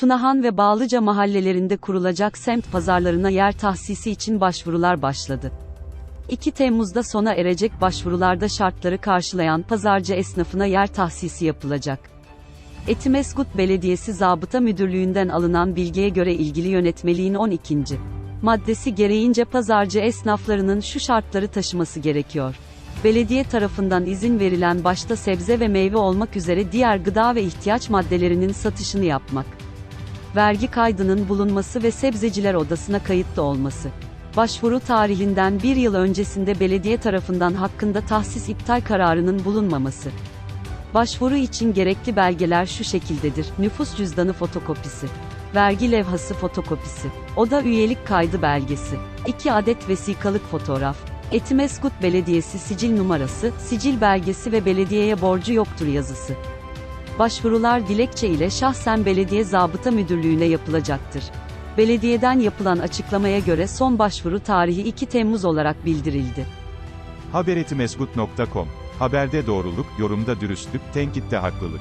Tunahan ve Bağlıca mahallelerinde kurulacak semt pazarlarına yer tahsisi için başvurular başladı. 2 Temmuz'da sona erecek başvurularda şartları karşılayan pazarcı esnafına yer tahsisi yapılacak. Etimesgut Belediyesi Zabıta Müdürlüğü'nden alınan bilgiye göre ilgili yönetmeliğin 12. maddesi gereğince pazarcı esnaflarının şu şartları taşıması gerekiyor. Belediye tarafından izin verilen başta sebze ve meyve olmak üzere diğer gıda ve ihtiyaç maddelerinin satışını yapmak. Vergi kaydının bulunması ve sebzeciler odasına kayıtlı olması. Başvuru tarihinden bir yıl öncesinde belediye tarafından hakkında tahsis iptal kararının bulunmaması. Başvuru için gerekli belgeler şu şekildedir. Nüfus cüzdanı fotokopisi. Vergi levhası fotokopisi. Oda üyelik kaydı belgesi. 2 adet vesikalık fotoğraf. Etimesgut Belediyesi sicil numarası, sicil belgesi ve belediyeye borcu yoktur yazısı. Başvurular dilekçe ile şahsen belediye zabıta müdürlüğüne yapılacaktır. Belediyeden yapılan açıklamaya göre son başvuru tarihi 2 Temmuz olarak bildirildi. Haberetimesgut.com Haberde doğruluk, yorumda dürüstlük, tenkitte haklılık.